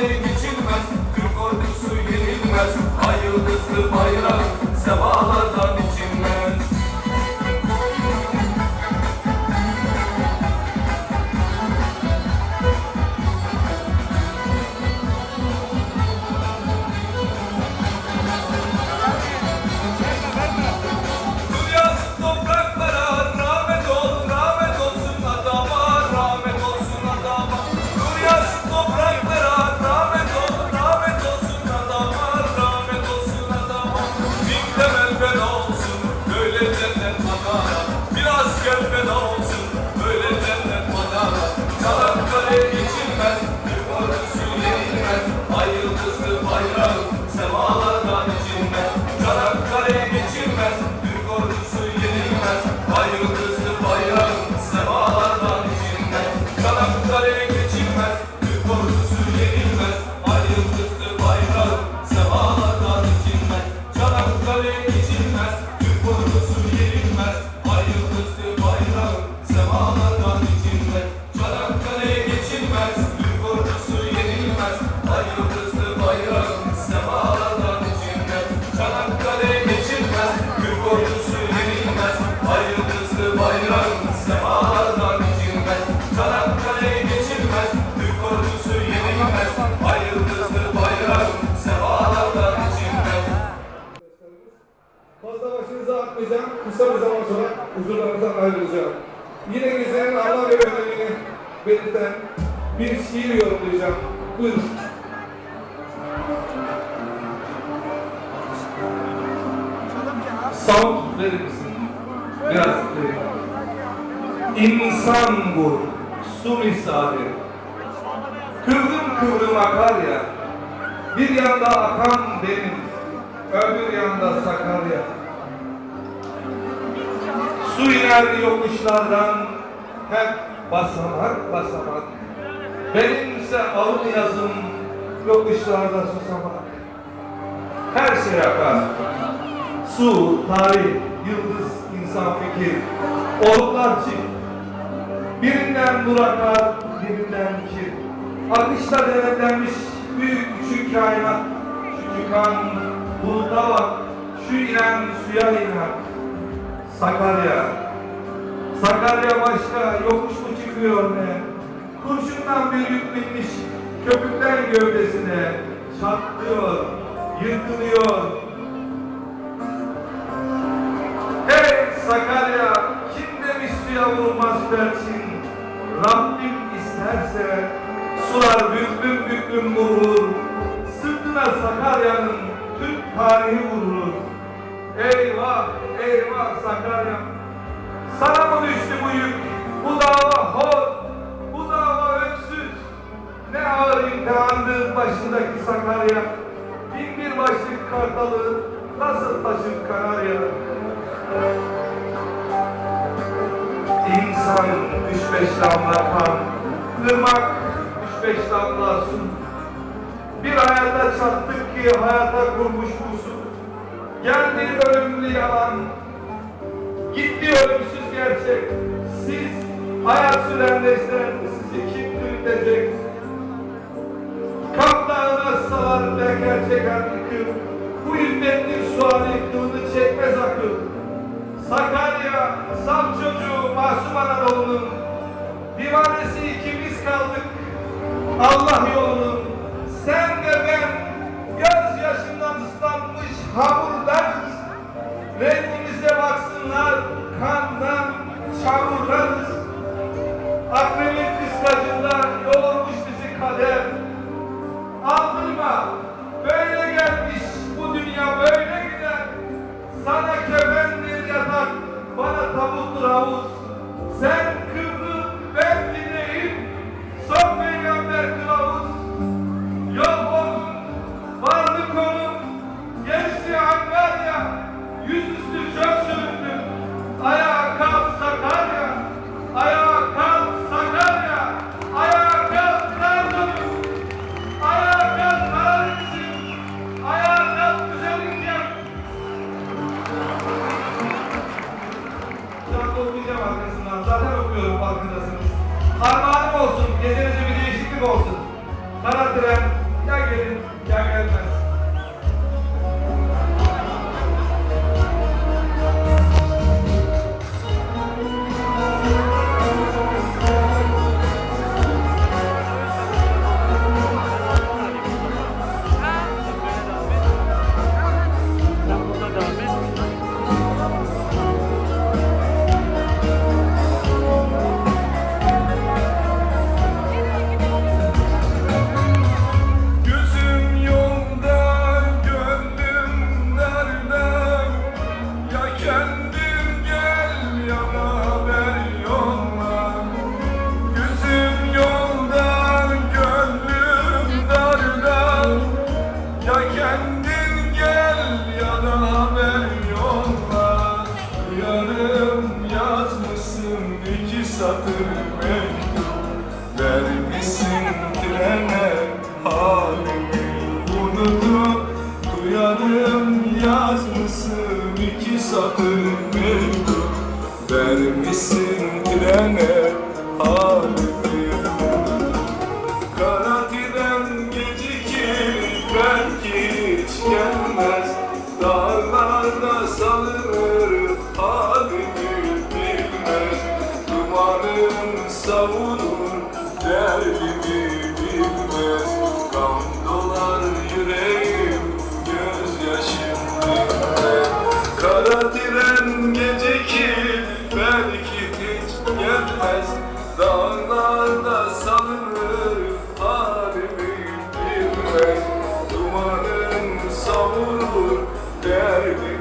Çanakkale belirten bir şiir yorumlayacağım. Buyurun. Sound verir misin? Biraz verin. İnsan bu, su misali. Kıvrım kıvrım akar ya. Bir yanda akan deniz, öbür yanda Sakarya. Su iner yokuşlardan, hep basamak basamak. Benimse alın yazım, yokuşlarda susamak. Her şey akar. Su, tarih, yıldız, insan fikir, oluklar çift. Birinden nur akar, birinden kir. Akışta denetlenmiş büyük küçük kainat. Şu çıkan buluta bak, şu inen suya iner. Sakarya. Sakarya başka, yokuş mu çıkıyor ne? Kurşundan bir yük binmiş, köpükten gövdesine. Çatlıyor, yırtılıyor, Hey Sakarya, kim demiş suya vurmaz perçin? Rabbim isterse sular büklüm büklüm vurur. Sırtına Sakarya'nın Türk tarihi vurur. Eyvah, eyvah Sakarya. Sana mı düştü bu yük? Bu dava imtihandır başındaki Sakarya. Bin bir başlık kartalı nasıl taşır Kanarya? İnsan üç beş damla kan, ırmak üç beş damla su. Bir hayata çattık ki hayata kurmuş bu su. Geldi ölümlü yalan, gitti ölümsüz gerçek. Siz hayat sürenleştiren sizi kim diriltecek? Salar ve gerçek yıkır. Bu yüzdetlik suali kılını çekmez akıl. Sakarya, saf çocuğu Masum Anadolu'nun divanesi ikimiz kaldık. Allah yolunun sen ve ben göz yaşından ıslanmış hamurdanız. Rengimize baksınlar kandan çamurdanız. Böyle gelmiş bu dünya böyle gider. Sana kefendir yatak, bana tabuttur havuz. Sen love. Sério,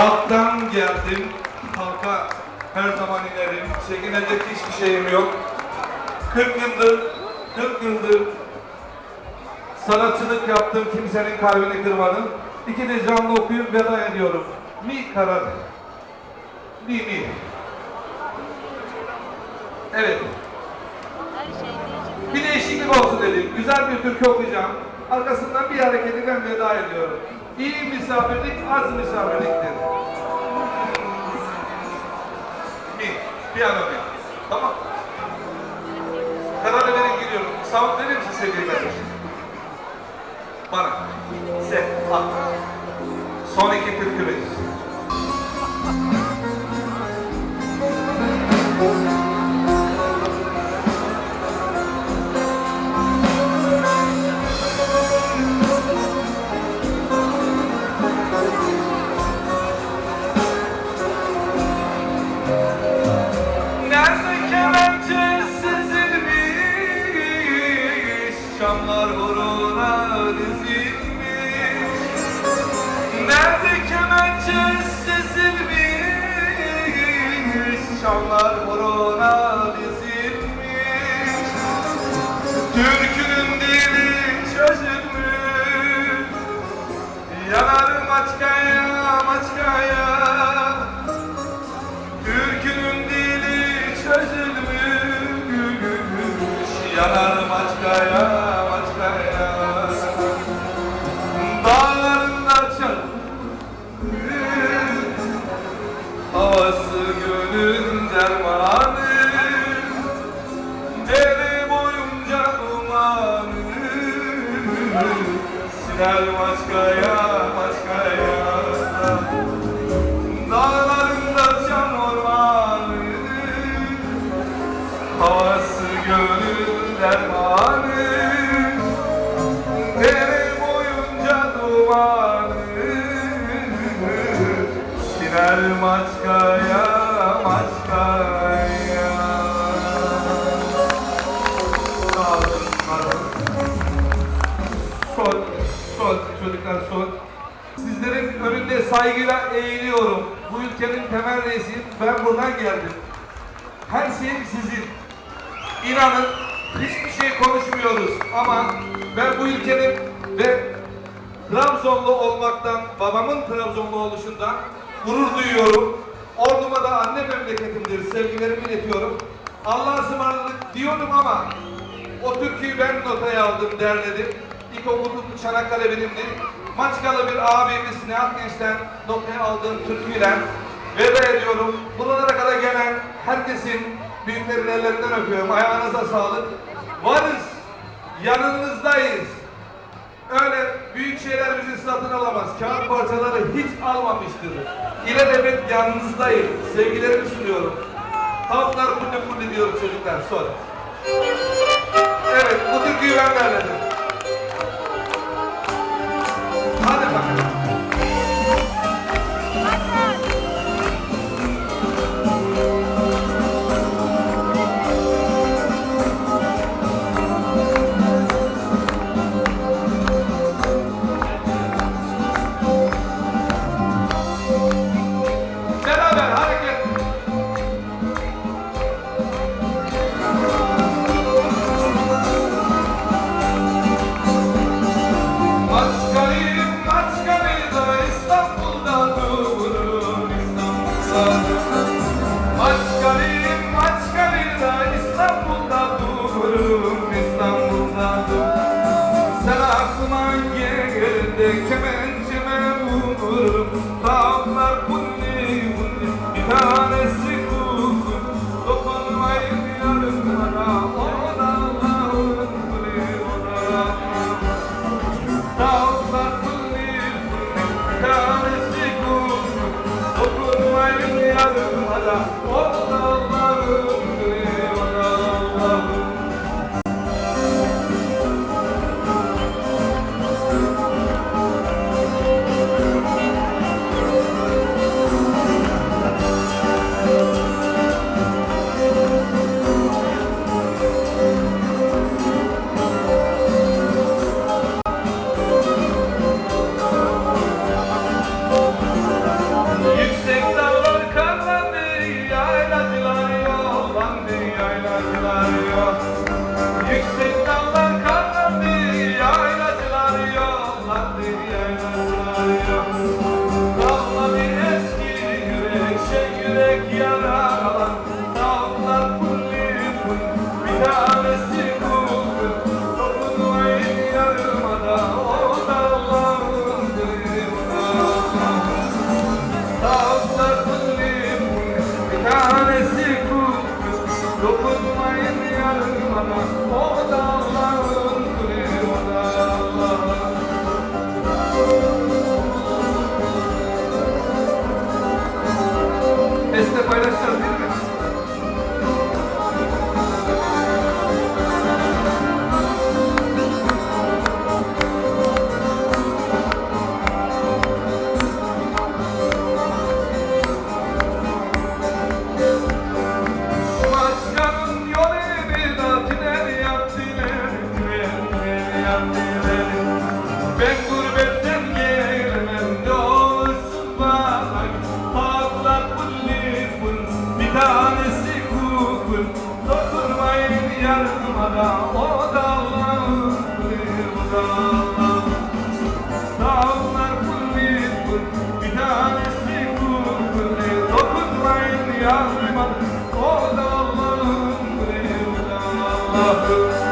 Halktan geldim. Halka her zaman inerim. Çekinecek hiçbir şeyim yok. 40 yıldır, 40 yıldır sanatçılık yaptım. Kimsenin kalbini kırmadım. İki de canlı okuyup veda ediyorum. Mi karar. Mi mi. Evet. Bir değişiklik olsun dedim. Güzel bir türkü okuyacağım. Arkasından bir hareketinden veda ediyorum. İyi misafirlik az misafirliktir. Bir, bir an önce. Tamam. Kararı verin gidiyorum. Sağlık verir misin sevgili kardeşim? Bana. Sen al. Son iki türkü verir. Yanar maçkaya maçkaya Dağlarında çalır Havası gönül dermanı. Dere boyunca dumanı Siner maçkaya maçkaya saygıyla eğiliyorum. Bu ülkenin temel reisiyim. Ben buradan geldim. Her şey sizin. İnanın hiçbir şey konuşmuyoruz ama ben bu ülkenin ve Trabzonlu olmaktan, babamın Trabzonlu oluşundan gurur duyuyorum. Orduma da anne memleketimdir, sevgilerimi iletiyorum. Allah'a ısmarladık diyordum ama o türküyü ben notaya aldım, derledim. İlkokulun Çanakkale benimdi. Maçkalı bir abimiz Nihat Genç'ten notaya aldığım türküyle veda ediyorum. Buralara kadar gelen herkesin büyüklerin ellerinden öpüyorum. Ayağınıza sağlık. Varız, yanınızdayız. Öyle büyük şeyler bizi satın alamaz. Kağıt parçaları hiç almamıştır. İlelebet yanınızdayım. Sevgilerimi sunuyorum. Tavuklar kulli kulli diyorum çocuklar. Sonra. Evet, bu türküyü ben derledim. Allah'ım